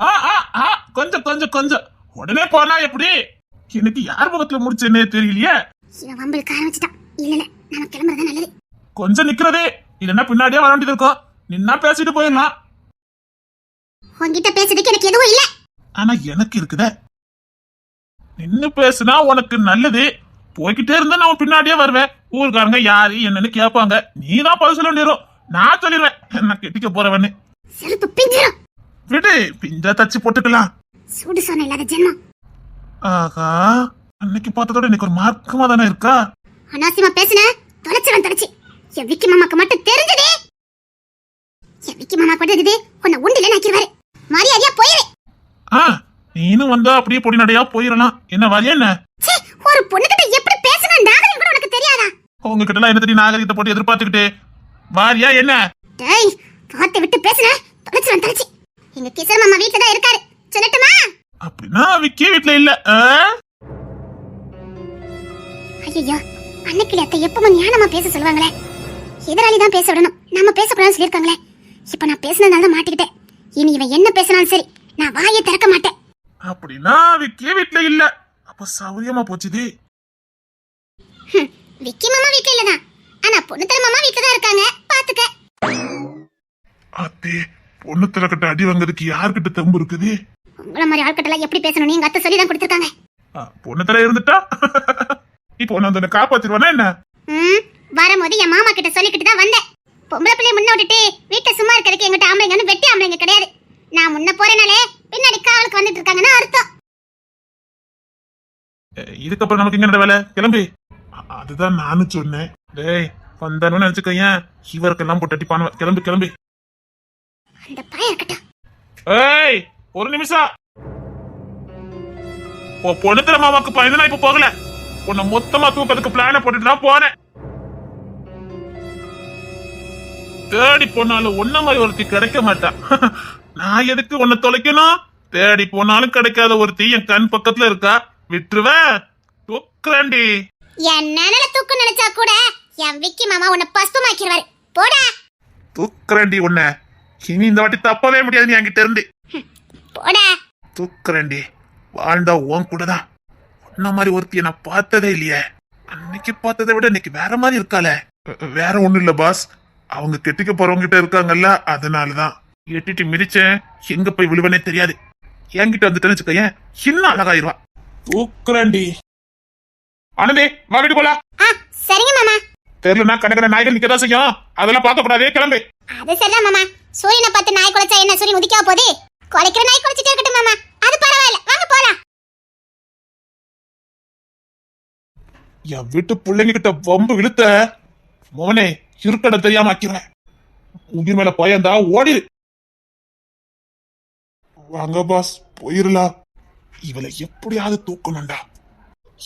ஆ ஆ ஆ கொஞ்சம் கொஞ்சம் கொஞ்சம். உடனே போனா எப்படி? எனக்கு யார் முகத்துல முடிச்சேன்னே தெரியலையே. கொஞ்சம் நிக்கிறதே. இல்லைன்னா பின்னாடியே வர வேண்டியது இருக்கும். நின்னா பேசிட்டு போயிடலாம். உன்கிட்ட பேசுறதுக்கு எனக்கு எதுவும் இல்ல. ஆனா எனக்கு இருக்குதே. நின்னு பேசுனா உனக்கு நல்லது. போய்கிட்டே இருந்தா நான் பின்னாடியே வருவேன். ஊர்க்காரங்க யாரு என்னன்னு கேட்பாங்க. நீ தான் பதில் சொல்ல வேண்டியரும் நான் சொல்லிடுவேன். நான் கெட்டிக்க போறவன்னு. செருப்பு பிஞ்சிரும். விடு பிஞ்சா தச்சு போட்டுக்கலாம். சூடு சொன்ன இல்லாத ஜென்மம். ஆகா அன்னைக்கு பார்த்ததோட இன்னைக்கு ஒரு மார்க்கமா தானே இருக்கா? அனாவசியமா பேசுன? தொலைச்சிடும் தொலைச்சு. என் விக்கி மாமாக்கு மட்டும் தெரிஞ்சதே. என் விக்கி மாமா பண்றது உன்னை உண்டில நாக்கிடுவாரு. மரியாதையா போயிரு. ஆ நீனும் வந்தா அப்படியே பொடி நடையா போயிடலாம் என்ன வரியா என்ன? ஒரு பொண்ணுகிட்ட எப்படி பேசணும் நாகரிகம் கூட உனக்கு தெரியாதா? உங்ககிட்ட எல்லாம் என்ன நாகரிகத்தை போட்டு எதிர்பார்த்துக்கிட்டு. வாரியா என்ன? டேய் பார்த்து விட்டு பேசுன. தொலைச்சிடும் தொலைச்சு. எங்க கிசர் மாமா வீட்ல தான் இருக்காரு. சொல்லட்டுமா? அப்படின்னா விக்கி வீட்ல இல்ல? ஐயோ அன்னைக்கு அத்தை எப்பவும் ஞானமா பேச சொல்லுவாங்களே. எதிராளி தான் பேச விடணும். நாம பேசக்கூடாதுன்னு சொல்லியிருக்காங்களே. இப்ப நான் பேசினதால தான் மாட்டிக்கிட்டேன். இனி இவன் என்ன பேசினாலும் சரி நான் வாயை திறக்க மாட்டேன். அப்படின்னா விக்கி வீட்ல இல்ல. அப்ப சௌரியமா போச்சுது விக்கி மாமா வீட்ல இல்லதான். ஆனா பொண்ணு தர மாமா வீட்ல தான் இருக்காங்க. பாத்துக்க. அத்தே பொண்ணு திறக்கட்ட அடி வாங்குறதுக்கு யார்கிட்ட தெம்பு இருக்குது? உங்கள மாதிரி ஆட்கட்டெல்லாம் எப்படி பேசணும்னு எங்க அத்தை சொல்லி தான் கொடுத்துருக்காங்க. பொண்ணு தர இருந்துட்டா? இப்போ நான் வந்து காப்பாத்திருவானா என்ன? வரும்போது என் மாமா கிட்ட சொல்லிக்கிட்டு தான் வந்தேன். பொம்பளை பிள்ளைய முன்ன விட்டுட்டு வீட்டை சும்மா இருக்கிறதுக்கு எங்கிட்ட ஆம்பளைங்கன்னு வெட்டி ஆம்பளைங்க கிடையாது. நான் முன்ன போறேனாலே பின்னாடி காவலுக்கு வந்துட்டு இருக்காங்கன்னு அர்த்தம். இதுக்கப்புறம் நமக்கு என்ன வேலை? கிளம்பி. அதுதான் நானும் சொன்னேன். டேய் வந்தானு நினைச்சுக்கோயேன். இவருக்கெல்லாம் போட்டு அடிப்பானவ கிளம்பி கிளம்பி. அந்த இருக்கட்டும். ஏய் ஒரு நிமிஷம். ஓ பொண்ணுத்திர மாமாக்கு பயந்து நான் இப்ப போகல. உன்னை மொத்தமா தூக்கிறதுக்கு பிளான போட்டுட்டு தான் போனேன் தேடி போனாலும் உன்ன மாதிரி ஒருத்தி கிடைக்க மாட்டா. நான் எதுக்கு உன்னை தொலைக்கணும்? தேடி போனாலும் கிடைக்காத ஒருத்தி என் கண் பக்கத்துல இருக்கா? விட்டுருவேன் தூக்குறேன்டி. என் நிழல தூக்கு நினைச்சா கூட என் விக்கி மாமா உன்னை பஸ்பமாக்கிடுவாரு போடா. தூக்குறேன்டி உன்னை. இனி இந்த வாட்டி தப்பவே முடியாது நீ என்கிட்ட இருந்து. போடா. தூக்குறேன்டி. வாழ்ந்தா உன் கூட தான். உன்ன மாதிரி ஒருத்திய நான் பார்த்ததே இல்லையே. அன்னைக்கு பார்த்ததை விட இன்னைக்கு வேற மாதிரி இருக்காளே. வேற ஒண்ணும் இல்ல பாஸ் அவங்க கெட்டிக்க போறவங்க கிட்ட இருக்காங்கல்ல அதனாலதான். எட்டிட்டு மிதிச்சேன். எங்க போய் விழுவனே தெரியாது. என்கிட்ட வந்துட்டேன்னு வச்சுக்கோயேன் இன்னும் அழகாயிருவா. தூக்குறேன்டி. ஆனந்தி வா வீட்டு போல ஆ சரிங்க மாமா. தெரியலனா கணக்கன நாய்கள் நிக்கதான் செய்யும். அதெல்லாம் பார்க்க கூடாதே கிளம்பு. அது சரிதான் மாமா. சூரியனை பார்த்து நாய் குலைச்சா என்ன சூரியன் உதிக்கா போதே குலைக்கிற நாய் குலைச்சிட்டே இருக்கட்டும் மாமா. அது பரவாயில்ல. வாங்க போலாம். என் வீட்டு பிள்ளைங்க கிட்ட வம்பு இழுத்த. மோனே இருக்கட தெரியாம ஆக்கிறேன் உயிர் மேல பயந்தா ஓடிரு வாங்க பாஸ் போயிரலாம். இவளை எப்படியாவது தூக்கணும்டா.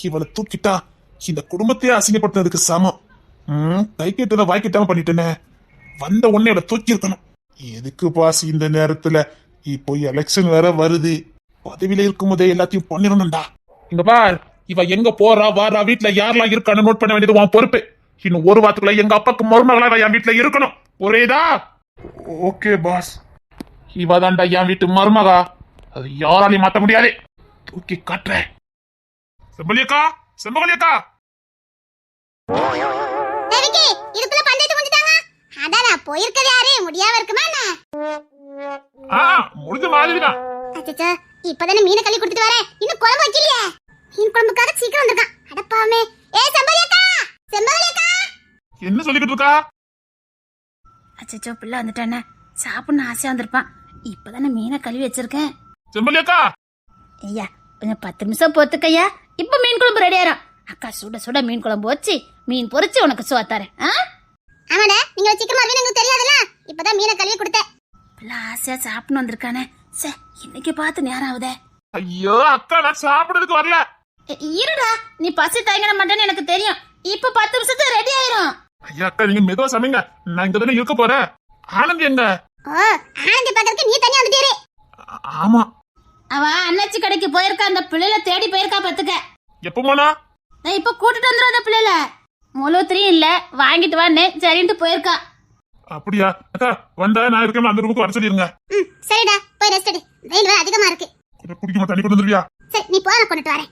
இவளை தூக்கிட்டா இந்த குடும்பத்தையே அசிங்கப்படுத்துறதுக்கு சமம். கை கேட்டதை வாய்க்கிட்டாம பண்ணிட்டேனே. வந்த உடனே இவளை தூக்கி இருக்கணும் எதுக்கு பாஸ் இந்த நேரத்துல? இப்போ எலெக்ஷன் வேற வருது. பதவியில இருக்கும் போதே எல்லாத்தையும் பண்ணிடணும்டா. இங்க பார் இவ எங்க போறா வாரா வீட்ல யாரெல்லாம் இருக்கான்னு நோட் பண்ண வேண்டியது உன் பொறுப்பு. இன்னும் ஒரு வாரத்துக்குள்ள எங்க அப்பாக்கு மருமகளா என் வீட்ல இருக்கணும். ஒரேதா ஓகே பாஸ் இவ தான்டா என் வீட்டு மருமகா. அது யாராலையும் மாத்த முடியாது. தூக்கி காட்டுறேன். செம்பலியக்கா செம்பலியக்கா அடாடா போயிருக்கது யாரு? முடியாம இருக்குமா என்ன? ஆ முடிஞ்ச மாதிரிதான். அச்சச்சோ இப்பதானே மீனை கழுவி கொடுத்துட்டு வரேன். இன்னும் குழம்பு வைக்கலையே. மீன் குழம்புக்காக சீக்கிரம் வந்திருக்கான். அடப்பாமே ஏ செம்பலியக்கா செம்பலியக்கா என்ன சொல்லிக்கிட்டு இருக்கா? அச்சச்சோ பிள்ளை வந்துட்டானே. சாப்பிடணும் ஆசையா வந்திருப்பான். இப்பதானே மீனை கழுவி வச்சிருக்கேன். செம்பலியக்கா ஐயா கொஞ்சம் பத்து நிமிஷம் பொத்துக்கையா இப்ப மீன் குழம்பு ரெடி ஆயிரும். அக்கா சுட சுட மீன் குழம்பு வச்சு மீன் பொரிச்சு உனக்கு சுவாத்தாரேன் ஆ? ஆமாடா நீங்க வருவீங்க எனக்கு தெரியாதுல்ல? இப்பதான் மீனை கழுவி கொடுத்தேன். பிள்ளை ஆசையா சாப்பிடணும் வந்திருக்கானே. சே இன்னைக்கு பார்த்து நேரம் ஆகுதே. ஐயோ அக்கா நான் சாப்பிடுறதுக்கு வரல. இருடா நீ பசி தயங்கிட மாட்டேன்னு எனக்கு தெரியும். இப்ப பத்து நிமிஷத்துல ரெடி ஆயிரும். ஐயா அக்கா நீங்க மெதுவா சமைங்க. நான் இங்க தானே இருக்க போறேன். ஆனந்த் எங்க? ஓ ஆனந்தி பாக்கிறதுக்கு நீ தனியா வந்துட்டீரு ஆமா. அவ அண்ணாச்சி கடைக்கு போயிருக்கா அந்த பிள்ளைல தேடி போயிருக்கா பாத்துக்க எப்ப போனா? நான் இப்ப கூட்டிட்டு வந்துடும் அந்த பிள்ளைல. முழுவத்திரியும் இல்ல வாங்கிட்டு வான்னு சரின்ட்டு போயிருக்கா. அப்படியா? அக்கா வந்தா நான் இருக்கேன் அந்த ரூமுக்கு வர சொல்லிருங்க. ம் சரிடா போய் ரெஸ்ட் எடு. வெயில் வேற அதிகமா இருக்கு. கொஞ்சம் குடிக்குமா தண்ணி கொண்டு வந்துருவியா? சரி நீ போ நான் கொண்டுட்டு வரேன்.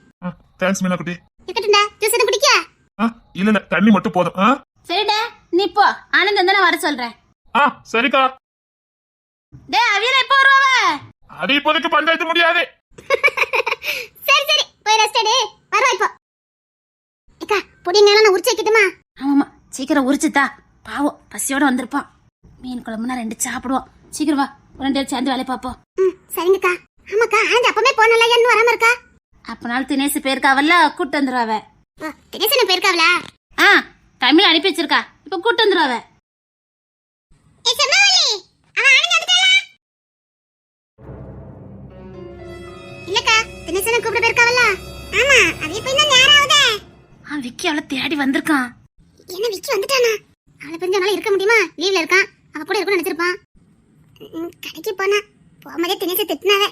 தேங்க்ஸ் மீனா குட்டி. இருக்கட்டும்டா ஜூஸ் எதுவும் குடிக்க ஆ இல்ல இல்ல தண்ணி மட்டும் போதும். சரிடா நீ போ. ஆனந்த் தானே வர சொல்றேன். ஆ சரிக்கா. டே அவியல எப்போ வருவாவ அது இப்போதைக்கு பஞ்சாயத்து முடியாது. சரி சரி போய் ரெஸ்ட் எடு. வரவா இப்போ. அக்கா புடிங்க நான் உரிச்சு வைக்கட்டுமா? ஆமாமா சீக்கிரம் உரிச்சுதா பாவம். பசியோட வந்திருப்பான் மீன் குழம்புனா ரெண்டு சாப்பிடுவோம். சீக்கிரம் வா. ரெண்டு பேரும் சேர்ந்து வேலையை பார்ப்போம் ம் சரிங்கக்கா. ஆமாக்கா ஆனந்த் அப்பமே போனல இன்னும் வராம இருக்கா? அப்பனாலும் தினேசு பேருக்காவல்ல கூட்டு வந்துருவாவ ஓ தினேசன் போயிருக்காவளா ஆ தமிழ் அனுப்பி வச்சிருக்கா. இப்ப கூட்டு வந்துருவாவ இல்லக்கா தினேசனை கூப்பிட போயிருக்காவல்ல ஆமா அது இப்ப இன்னும் நேரம் ஆகுதே. ஆ விக்கி அவளை தேடி வந்திருக்கான். என்ன விக்கி வந்துட்டானா? அவளை பிரிஞ்ச அவனால இருக்க முடியுமா? லீவ்ல இருக்கான். அவ கூட இருக்கும்னு நினைச்சிருப்பான். கடைக்கு போனா. போகும்போதே தினேச திட்டினாவ.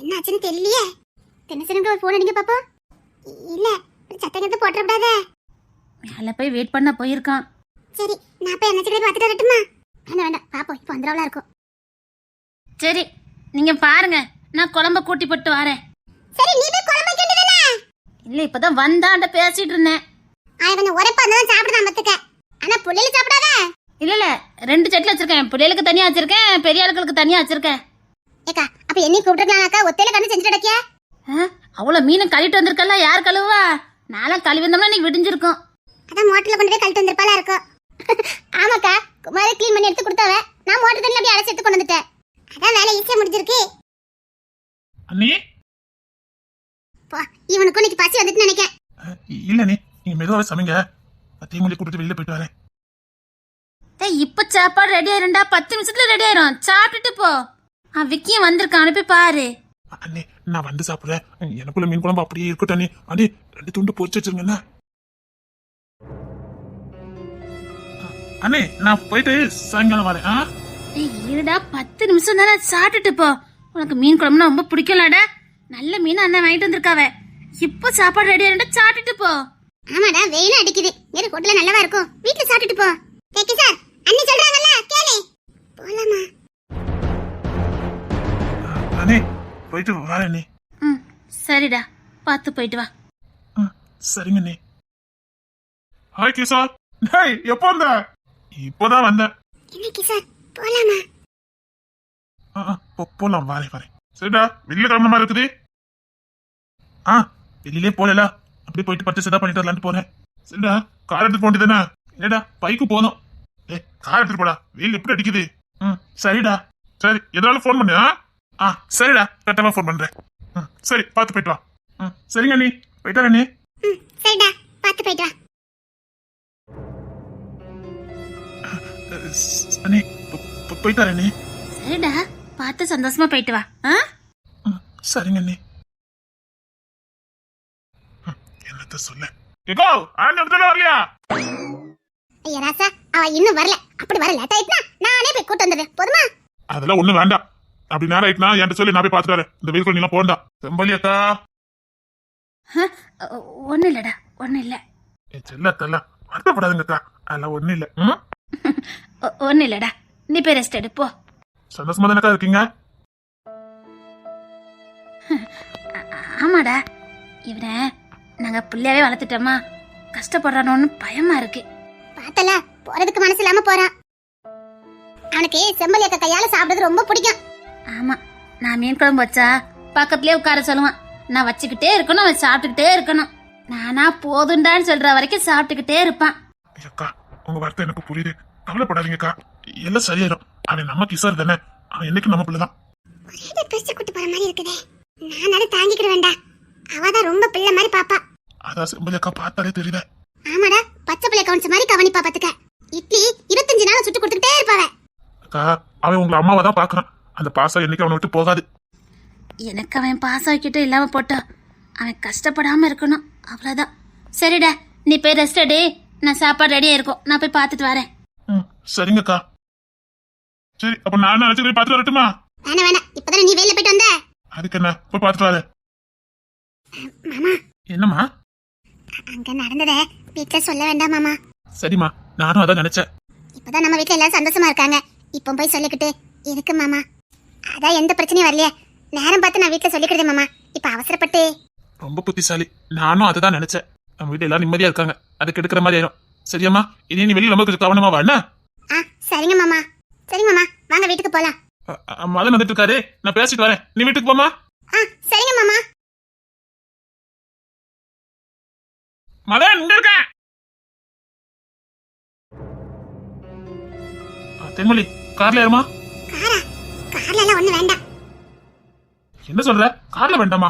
என்ன ஆச்சுன்னு தெரியலையே. தினேசனுக்கு ஒரு போன் அடிங்க பாப்போம். இல்ல சத்தம் கத்து போட்டுறக்கூடாதே மேல போய் வெயிட் பண்ண போயிருக்கான். சரி நான் போய் என்ன சொல்லி பார்த்துட்டு வரட்டுமா? வேண்டாம் வேண்டாம். பாப்போம் இப்போ வந்துடவளா இருக்கும். சரி நீங்க பாருங்க. நான் குழம்ப கூட்டி போட்டு வரேன். சரி நீ போய் இல்ல இப்பதான் வந்தாண்ட பேசிட்டு இருந்தேன். அவன் உரைப்பா இருந்தாலும் சாப்பிடுதான் பத்துக்க. ஆனா புள்ளையில சாப்பிடாத. இல்ல இல்ல ரெண்டு செட்டில் வச்சிருக்கேன். பிள்ளைகளுக்கு தனியா வச்சிருக்கேன் பெரிய ஆட்களுக்கு தனியா வச்சிருக்கேன். ஏக்கா அப்ப என்னையும் கூப்பிட்டுருக்கலாம்க்கா ஒத்தையில கண்டு செஞ்சுட்டு அடக்கியா ஆ, அவ்வளவு மீன் கழுவிட்டு வந்திருக்கல யார் கழுவா நான்லாம் கழுவி வந்தோம்னா நீ விடிஞ்சிருக்கும். அதான் மோட்டர்ல கொண்டு போய் கழட்டு வந்திருப்பாளா இருக்கும் ஆமாக்கா குமாரி க்ளீன் பண்ணி எடுத்து கொடுத்தாவ. நான் மோட்டர் தண்ணி அப்படியே அழைச்சி எடுத்து கொண்டு வந்துட்டேன். அதான் வேலை ஈஸியா முடிஞ்சிருக்கு. அண்ணி போ இவனுக்கும் இன்னைக்கு பசி வந்துட்டு நினைக்கேன் அஹ், இல்ல நீ நீங்க மெதுவாக சமைங்க. தீமொழி கூட்டிட்டு வெளியில போயிட்டு வரேன். டேய் இப்ப சாப்பாடு ரெடி ஆயிரும்டா. பத்து நிமிஷத்துல ரெடி ஆயிரும். சாப்பிட்டுட்டு போ. ஆ விக்கியும் வந்திருக்கான் அனுப்பி பாரு. அண்ணே நான் வந்து சாப்பிடுறேன். எனக்குள்ள மீன் குழம்பு அப்படியே இருக்கட்டும் அண்ணே. அண்ணே ரெண்டு துண்டு பொரிச்சு வச்சிருங்கண்ணா அண்ணே. நான் போயிட்டு சாயங்காலம் வரேன் ஆ? டேய் இருடா பத்து நிமிஷம் தானே சாப்பிட்டுட்டு போ. உனக்கு மீன் குழம்புனா ரொம்ப பிடிக்கலடா நல்ல மீன் அண்ணன் வாங்கிட்டு வந்திருக்காவ. இப்போ சாப்பாடு ரெடி ஆயிரும்டா சாப்பிட்டுட்டு போ. ஆமாடா வெயிலும் அடிக்குது. வேற ஹோட்டல்ல நல்லவா இருக்கும்? வீட்டுல சாப்பிட்டுட்டு போ. கேக்கி சார் அண்ணி சொல்றாங்கல்ல கேளு. போலாமா? அண்ணே போயிட்டு வரேன் அண்ணே. ம் சரிடா. பார்த்து போயிட்டு வா. சரிங்க அண்ணே. ஹாய் கிஷோர். ஹேய் எப்போ வந்த? இப்போதான் வந்தேன் இன்னைக்கு சார் போலாமா? ஆ, ஆ, போ- போலாம் வரேன் வரேன் சரிடா வெளியில கிளம்புற மாதிரி இருக்குது. ஆ வெளியிலே போகல அப்படியே போயிட்டு பர்ச்சேஸ் ஏதாவது பண்ணிட்டு வரலான்ட்டு போறேன். சரிடா கார் எடுத்துட்டு வேண்டியதானே ஏடா பைக்கு போதும். ஏ கார் எடுத்துட்டு போடா. வெயில் எப்படி அடிக்குது? ம் சரிடா. சரி எதாவது ஃபோன் பண்ணு ஆ? சரிடா கரெக்டாக ஃபோன் பண்றேன். ம் சரி பார்த்து போயிட்டு வா. ம் சரிங்க அண்ணி. போயிட்டு வரேன் சரிடா பார்த்து போயிட்டு வா. அண்ணி போயிட்டு வரேன் சரிடா பார்த்து சந்தோஷமா போயிட்டு வா ஆ? சரிங்க அண்ணி. என்னத்த சொல்ல கேக்கோ ஆண்டு இடத்துல வரலையா? ஐயா ராசா அவ இன்னும் வரல. அப்படி வர லேட் ஆயிட்டுனா நானே போய் கூட்டு வந்துடுறேன். போதுமா? அதெல்லாம் ஒண்ணும் வேண்டாம். அப்படி நேரம் ஆயிட்டுனா என்கிட்ட சொல்லி நான் போய் பார்த்துட்டு வரேன். இந்த வெயில் நீலாம் போண்டா செம்பலி அக்கா. ஒன்றும் இல்லைடா. ஒன்றும் இல்லை. என் செல்லத்தல்ல வருத்தப்படாதுங்க அக்கா. அதெல்லாம் ஒண்ணும் இல்ல. ம்? ஒன்றும் இல்லைடா. நீ போய் ரெஸ்ட் எடு போ. சந்தோஷமா தானக்கா இருக்கீங்க? ஆமாடா. இவனை நாங்கள் பிள்ளையாவே வளர்த்துட்டோமா? கஷ்டப்படுறானோன்னு பயமா இருக்கு. பார்த்தல போறதுக்கு மனசு இல்லாம போறான். அவனுக்கு செம்பலி அக்கா கையால சாப்பிடுறது ரொம்ப பிடிக்கும். ஆமா நான் மீன் குழம்பு வச்சா பக்கத்துலயே உட்கார சொல்லுவான். நான் வச்சுக்கிட்டே இருக்கணும் அவன் சாப்பிட்டுக்கிட்டே இருக்கணும். நானா போதுண்டான்னு சொல்ற வரைக்கும் சாப்பிட்டுக்கிட்டே இருப்பான். அக்கா உங்க வார்த்தை எனக்கு புரியுது. கவலைப்படாதீங்கக்கா எல்லாம் சரியாயிரும். அவன் நம்ம கிசார் தானே அவன் என்னைக்கு நம்ம பிள்ளைதான். ஒரே பிரிச்சு கூட்டு போற மாதிரி இருக்குதே. நானால தாங்கிக்கிட வேண்டாம் அவதான் ரொம்ப பிள்ளை மாதிரி பாப்பா. அதான் செம்பலி அக்கா பார்த்தாலே தெரியுதே ஆமாடா பச்சை பிள்ளை கவனிச்ச மாதிரி கவனிப்பா பாத்துக்க. இட்லி இருபத்தஞ்சு நாள் சுட்டு கொடுத்துக்கிட்டே இருப்பாவ. அக்கா அவன் உங்களை அம்மாவை தான் பாக்குறான் அந்த பாசம் என்னைக்கு அவனை விட்டு போகாது. எனக்கு அவன் பாஸ் ஆக்கிட்டும் இல்லாம போட்டோம் அவன் கஷ்டப்படாம இருக்கணும். அவ்வளவுதான். சரிடா நீ போய் ரெஸ்ட் எடு. நான் சாப்பாடு ரெடியா இருக்கும். நான் போய் பார்த்துட்டு வரேன். ம் சரிங்கக்கா. சரி அப்ப நான் நினைச்சு போய் பார்த்துட்டு வரட்டுமா? வேணாம் வேணாம். இப்பதானே நீ வெளில போயிட்டு வந்த? அதுக்கு என்ன? போய் பார்த்துட்டு வரேன். மாமா. என்னம்மா? அங்க நடந்தத வீட்டுல சொல்ல வேண்டாம் மாமா. சரிம்மா நானும் அதான் நினைச்சேன். இப்ப அப்பதான் நம்ம வீட்ல எல்லாரும் சந்தோஷமா இருக்காங்க. இப்போ போய் சொல்லிக்கிட்டு எதுக்கு மாமா? அதான் எந்த பிரச்சனையும் வரலையே. நேரம் பார்த்து நான் வீட்ல சொல்லிக்கிறதே மாமா. இப்ப அவசரப்பட்டு. ரொம்ப புத்திசாலி. நானும் அதுதான் நினைச்சேன். நம்ம வீட்டுல எல்லாரும் நிம்மதியா இருக்காங்க. அதுக்கு எடுக்கிற மாதிரி ஆயிரும். சரியாம்மா இனி நீ வெளியில ரொம்ப கொஞ்சம் கவனமா வா என்ன? ஆ சரிங்க மாமா. சரி மாமா. வாங்க வீட்டுக்கு போலாம். மதன் வந்துட்டு இருக்காரு. நான் பேசிட்டு வரேன். நீ வீட்டுக்கு போமா ஆ சரிங்க மாமா. மதன் இங்க இருக்க தென்மொழி கார்ல ஏறுமா? காரா கார்ல எல்லாம் ஒண்ணு வேண்டாம். என்ன சொல்ற? கார்ல வேண்டாமா?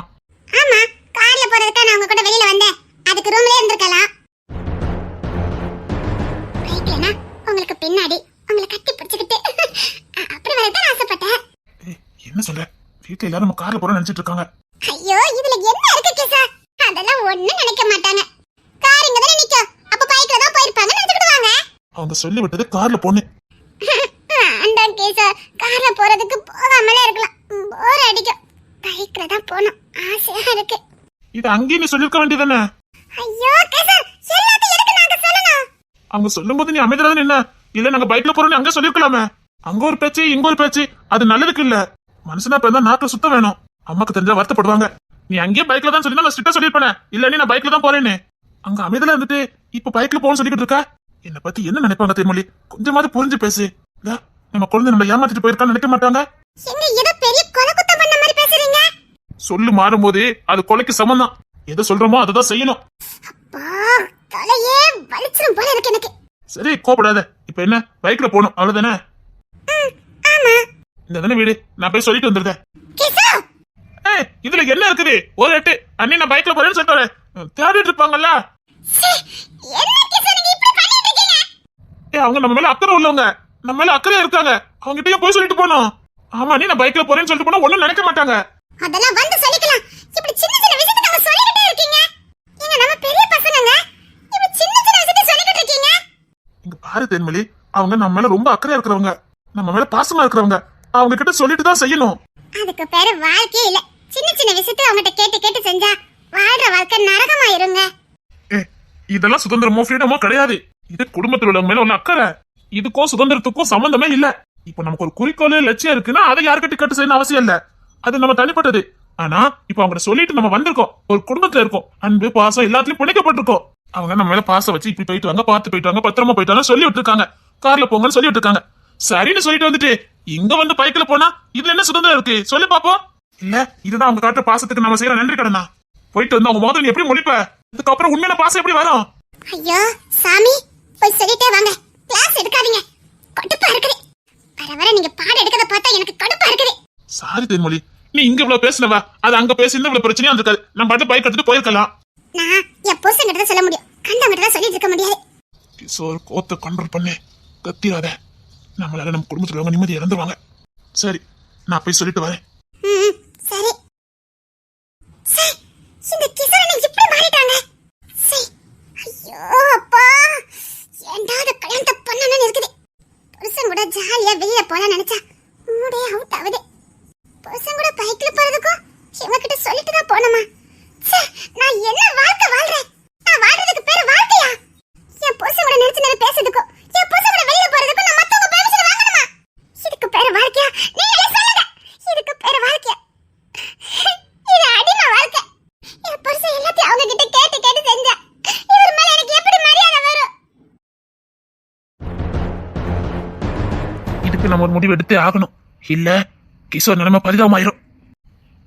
ஆமா கார்ல போறதுக்கு நான் உங்க கூட வெளியில வந்தேன். அதுக்கு ரூம்லயே இருந்திருக்கலாம். பைக்லனா உங்களுக்கு பின்னாடி உங்களை கட்டி பிடிச்சுக்கிட்டு. அப்படி வரதான் ஆசைப்பட்டேன். என்ன சொல்ற? வீட்டுல எல்லாரும் நம்ம கார்ல போறோம்னு நினைச்சிட்டு இருக்காங்க ஐயோ இதுல என்ன இருக்கு கிசா அதெல்லாம் ஒண்ணும் நினைக்க மாட்டாங்க கார் இங்க தானே நிக்கும் அப்ப பைக்ல தான் போயிருப்பாங்க நினைச்சுக்கிடுவாங்க அவங்க சொல்லி விட்டது கார்ல போன்னு. அந்த கேசா கார்ல போறதுக்கு போகாமலே இருக்கலாம். போர் அடிக்கும். பைக்ல தான் போகணும். ஆசையா இருக்கு. இது அங்கேயே நீ சொல்லிருக்க வேண்டியதானே ஐயோ கேசா எல்லாத்தையும் எதுக்கு நாங்க சொல்லணும்? அவங்க சொல்லும் போது நீ அமைதியாக என்ன? இல்ல நாங்க பைக்ல போறோம்னு அங்க சொல்லிருக்கலாமே. அங்க ஒரு பேச்சு இங்க ஒரு பேச்சு. அது நல்லதுக்கு இல்ல. மனுஷனா பிறந்தா நாக்குல சுத்த வேணும். அம்மாக்கு தெரிஞ்சா வருத்தப்படுவாங்க. நீ அங்கேயே பைக்ல தான் சொல்லி நான் ஸ்ட்ரிக்டா சொல்லிருப்பேன் இல்ல நீ நான் பைக்ல தான் போறேன்னு அங்க அமைதியில இருந்துட்டு இப்ப பைக்ல போகணும்னு சொல்லிக்கிட்டு இருக்கா? என்ன பத்தி என்ன நினைப்பாங்க தேமொழி கொஞ்சமாவது புரிஞ்சு பேசு. நம்ம குழந்தை நம்மள ஏமாத்திட்டு போயிருக்கான்னு நினைக்க மாட்டாங்க? சொல்லு மாறும்போது அது கொலைக்கு சமம் தான் எதை சொல்றோமோ அதை தான் செய்யணும் சரி கோபப்படாத. இப்ப என்ன? பைக்ல போகணும். அவ்வளவுதானே? இந்த தானே வீடு? நான் போய் சொல்லிட்டு வந்துருந்தேன் இதுல என்ன இருக்குது? ஒரு எட்டு. அண்ணி நான் பைக்ல போறேன்னு சொல்லிட்டு. தேடிட்டு இருப்பாங்கல்ல என்ன கிசா நீங்க இப்படி பண்ணிட்டு இருக்கீங்க ஏய் அவங்க நம்ம மேல அக்கறை உள்ளவங்க. நம்ம மேல அக்கறையா இருக்காங்க. அவங்க கிட்டயே போய் சொல்லிட்டு போனோம் ஆமா நீ நான் பைக்ல போறேன்னு சொல்லிட்டு போனா ஒண்ணும் நினைக்க மாட்டாங்க. அதெல்லாம் வந்து சொல்லிக்கலாம். இப்படி சின்ன சின்ன விஷயத்தை நம்ம சொல்லிக்கிட்டே இருக்கீங்க. நீங்க நம்ம பெரிய பசங்கங்க. இப்படி சின்ன சின்ன விஷயத்தை சொல்லிக்கிட்டு இருக்கீங்க. இங்க பாரு தென்மொழி அவங்க நம்ம மேல ரொம்ப அக்கறையா இருக்கிறவங்க. நம்ம மேல பாசமா இருக்கிறவங்க. அவங்க கிட்ட சொல்லிட்டு தான் செய்யணும். அதுக்கு பேரு வாழ்க்கையே இல்ல. சின்ன சின்ன விஷயத்தை அவங்ககிட்ட கேட்டு கேட்டு செஞ்சா வாழ்ற வாழ்க்கை நரகமாயிருங்க இதெல்லாம் சுதந்திரமோ ஃப்ரீடமோ கிடையாது. இது குடும்பத்தில் உள்ளவங்க மேல ஒண்ணு அக்கறை. இதுக்கும் சுதந்திரத்துக்கும் சம்பந்தமே இல்ல. இப்ப நமக்கு ஒரு குறிக்கோள் லட்சியம் இருக்குன்னா அதை யாருக்கிட்ட கட்டு செய்யணும் அவசியம் இல்ல. அது நம்ம தனிப்பட்டது. ஆனா இப்ப அவங்க சொல்லிட்டு நம்ம வந்திருக்கோம். ஒரு குடும்பத்துல இருக்கோம். அன்பு பாசம் எல்லாத்துலயும் பிணைக்கப்பட்டிருக்கோம் அவங்க நம்ம மேல பாசம் வச்சு இப்படி போயிட்டு வாங்க பார்த்து போயிட்டு வாங்க பத்திரமா போயிட்டு வாங்க சொல்லி விட்டுருக்காங்க. கார்ல போங்கன்னு சொல்லி விட்டுருக்காங்க. சரின்னு சொல்லிட்டு வந்துட்டு இங்க வந்து பைக்ல போனா இதுல என்ன சுதந்திரம் இருக்கு? சொல்லி பாப்போம். இல்ல இதுதான் அவங்க காட்டுற பாசத்துக்கு நம்ம செய்யற நன்றி கடனா. போயிட்டு வந்து அவங்க மோதல் நீ எப்படி முடிப்ப இதுக்கப்புறம் உண்மையான பாசம் எப்படி வரும்? ஐயோ சாமி. போய் சொல்லிட்டே வாங்க. கிளாஸ் எடுக்காதீங்க. கடுப்பா இருக்குது. வர வர நீங்க பாடம் எடுக்கிறத பார்த்தா எனக்கு கடுப்பா இருக்குது. சாரி தென்மொழி. நீ இங்க இவ்வளவு பேசினவா? அது அங்க பேசியிருந்தா இவ்வளவு பிரச்சனையா இருக்காது நம்ம பாட்டு பைக் எடுத்துட்டு போயிருக்கலாம். நான் என் புருஷன் தான் சொல்ல முடியும். கண்டவங்கிட்ட தான் சொல்லிட்டு இருக்க முடியாது. கிஷோர் கோத்த கண்ட்ரோல் பண்ணு. கத்திராத. நம்மளால நம்ம குடும்பத்துல நிம்மதி இறந்துருவாங்க. சரி நான் போய் சொல்லிட்டு வரேன். சரி, இந்த கிசரனை இப்படி மாறிட்டாங்க சரி, ஐயோ அப்பா ஏன்டா இந்த கல்யாணத்தை பண்ணணும்னு இருக்குது புருஷன் கூட ஜாலியா வெளியில போலாம் நினைச்சா இதுக்கு நம்ம ஒரு முடிவு எடுத்தே ஆகணும். இல்ல கிஷோர் நிலைமை பரிதாபமாயிரும்.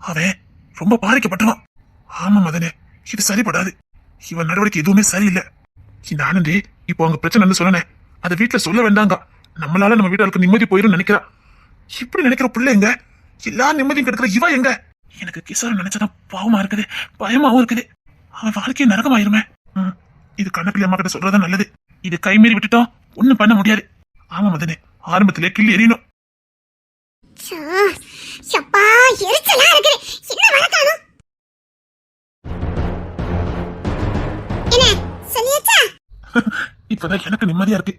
அவன் ரொம்ப பாதிக்கப்பட்டவன். ஆமா மதனே இது சரிப்படாது. இவன் நடவடிக்கை எதுவுமே சரியில்லை. இந்த ஆனந்தி இப்போ அவங்க பிரச்சனை சொன்னேன் அதை வீட்டுல சொல்ல வேண்டாங்க. நம்மளால நம்ம வீட்டாளுக்கு நிம்மதி போயிரும் நினைக்கிறா. இப்படி நினைக்கிற பிள்ளை எங்க? எல்லா நிம்மதியும் கெடுக்கிற இவ எங்க? எனக்கு கிஷோர் நினைச்சதான் பாவமா இருக்குது பயமாவும் இருக்குது. அவன் வாழ்க்கையை நரகமாயிருமே. ம், இது கண்ணப்பிள்ளை அம்மா கிட்ட சொல்றதா நல்லது. இது கைமீறி விட்டுட்டோம் ஒன்றும் பண்ண முடியாது. ஆமா மதனே ஆரம்பத்திலே கிள்ளி எரிச்சலா இருக்குது. என்ன என்ன சொல்லியாச்சா? இப்பதான் எனக்கு நிம்மதியா இருக்கு.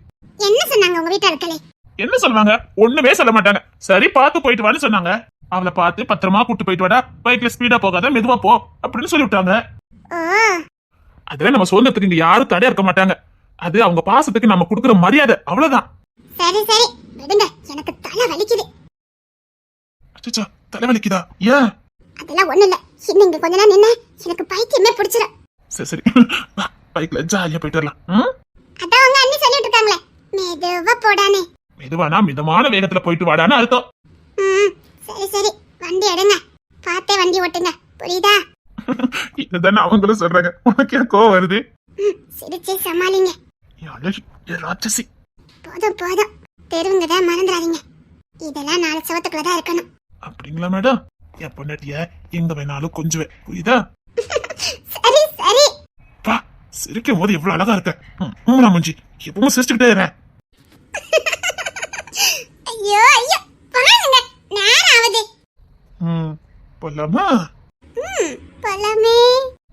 என்ன சொன்னாங்க உங்க வீட்டாளர்களே என்ன சொல்லுவாங்க? ஒண்ணுமே சொல்ல மாட்டாங்க. சரி பார்த்து போயிட்டு வான்னு சொன்னாங்க. அவளை பார்த்து பத்திரமா கூட்டு போயிட்டு வாடா. பைக்ல ஸ்பீடா போகாத மெதுவா போ அப்படின்னு சொல்லி விட்டாங்க. ஓ அதுல நம்ம சுதந்திரத்துக்கு இங்க யாரும் தடையா இருக்க மாட்டாங்க. அது அவங்க பாசத்துக்கு நம்ம கொடுக்குற மரியாதை அவ்வளவுதான். சரி சரி. விடுங்க. எனக்கு தலை வலிக்குது. அச்சச்சோ தலைவலிக்குதா ஏன்? அதெல்லாம் ஒண்ணு இல்ல. இன்னும் இங்க கொஞ்ச நேரம் நின்னு எனக்கு பைத்தியமே பிடிச்சிரும். சரி சரி. வா பைக்ல ஜாலியா போயிட்டு வரலாம்? அதான் உங்க அண்ணி சொல்லிட்டு இருக்காங்களே. மெதுவா போடானே. மெதுவானா மிதமான வேகத்துல போயிட்டு வாடான்னு அர்த்தம். சரி சரி. வண்டி எடுங்க. பார்த்தே வண்டி ஓட்டுங்க. புரியுதா? இதுதானே அவங்களும் சொல்றாங்க. உனக்கு ஏன் கோவம் வருது? சிரிச்சு சமாளிங்க. ராட்சசி. போதும் போதும். தெருவுங்க தான் மறந்துடாதீங்க. இதெல்லாம் நாலு சவத்துக்குள்ள தான் இருக்கணும். அப்படிங்களா மேடம்? என் பொண்டாட்டிய எங்க வேணாலும் கொஞ்சுவேன். புரியுதா? சரி சரி. பா சிரிக்கும் போது எவ்வளவு அழகா இருக்க. ம், ஊமலா மஞ்சி. எப்பவும் சிரிச்சுக்கிட்டே இருறேன். ஐயோ ஐயோ. வாங்குங்க நேரம் ஆகுது. ம் போலாமா? ம் போலாமே.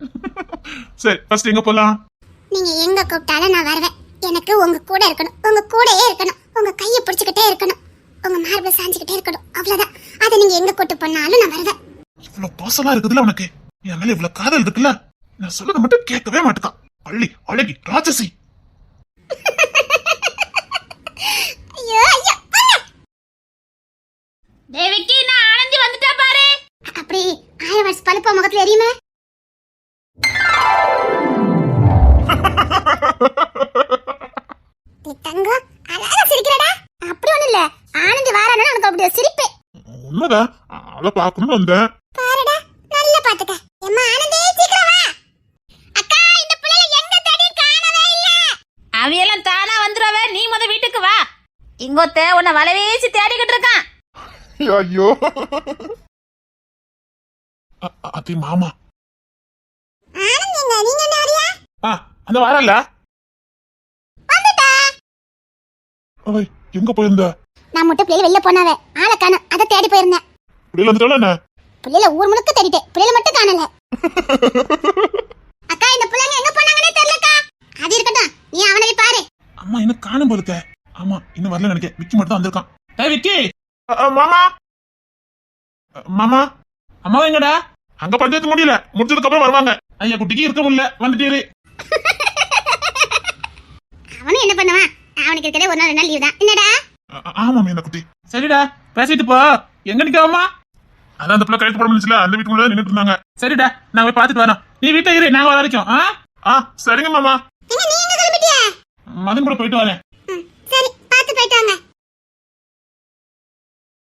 சரி ஃபர்ஸ்ட் எங்க போலாம்? நீங்க எங்க கூப்பிட்டாலும் நான் வருவேன். எனக்கு உங்க கூட இருக்கணும். உங்க கூடயே இருக்கணும். உங்க கையை பிடிச்சுக்கிட்டே இருக்கணும். உங்க மார்பிள் சாஞ்சுக்கிட்டே இருக்கணும். அவ்வளவுதான். அதை நீங்க எங்க கூட்டு போனாலும் நான் வருவேன். இவ்வளவு பாசலா இருக்குதுல்ல உனக்கு? என் மேல இவ்வளவு காதல் இருக்குல்ல? நான் சொல்றத மட்டும் கேட்கவே மாட்டேக்கான். அள்ளி அழகி ராட்சசி. ஐயோ ஐயோ போங்க. தேவிக்கு நான் ஆனந்தி வந்துட்டா பாரு. அப்படி ஆயிரம் வருஷம் பழுப்ப முகத்துல எரியுமே? தங்கம் அழகா சிரிக்கிறடா. அப்படி ஒண்ணு இல்ல. ஆனந்தி வாரானு உனக்கு அப்படி சிரிப்பு. உண்மைதான் அவளை பார்க்கணும்னு வந்தேன். பாருடா நல்லா பாத்துக்க எம்மா ஆனந்தி சீக்கிரம் வா. அக்கா இந்த பிள்ளைல எங்க தேடி காணவே இல்ல. அவையெல்லாம் தானா வந்துருவ. நீ முத வீட்டுக்கு வா. இங்கொத்த உன்னை வளவேசி தேடிக்கிட்டு இருக்கான். ஐயோ. அ- அ- அத்தி மாமா. ஆனந்திங்க நீங்க என்ன ஆ அந்த வரல. ஓய் எங்க போயிருந்த? நான் மட்டும் பிள்ளைல வெளில போனாவே. ஆளை காணும். அதை தேடி போயிருந்தேன். வெளியில வந்துட்டால என்ன? பிள்ளைல ஊர் முழுக்க தேடிட்டேன். பிள்ளைல மட்டும் காணல. அக்கா இந்த பிள்ளைங்க எங்க போனாங்கன்னே தெரியலக்கா. அது இருக்கட்டும். நீ அவனை பாரு. அம்மா இன்னும் காணும் போலுக்க ஆமா இன்னும் வரல நினைக்க விக்கி மட்டும் தான் வந்திருக்கான். ஏய் விக்கி! மாமா! மாமா! அம்மா எங்கடா? அங்க பஞ்சாயத்து முடியல. முடிச்சதுக்கு அப்புறம் வருவாங்க. ஐயா குட்டிக்கு இருக்க முடியல. வந்துட்டீரு. அவனும் என்ன பண்ணுவான்? அவனுக்கு இருக்கதே ஒரு நாள் ரெண்டு நாள் லீவ் தான். என்னடா? ஆமா மீனா குட்டி. சரிடா பேசிட்டு போ. எங்க நிக்காமமா அதான் அந்த பிள்ளை கரெக்ட் போட முடியல அந்த வீட்டுக்குள்ள நின்னுட்டு இருந்தாங்க. சரிடா நான் போய் பாத்துட்டு வரேன் நீ வீட்டுல இரு நாங்க வர வரைக்கும் ஆ? சரிங்க மாமா. மதன் கூட போயிட்டு வரேன்.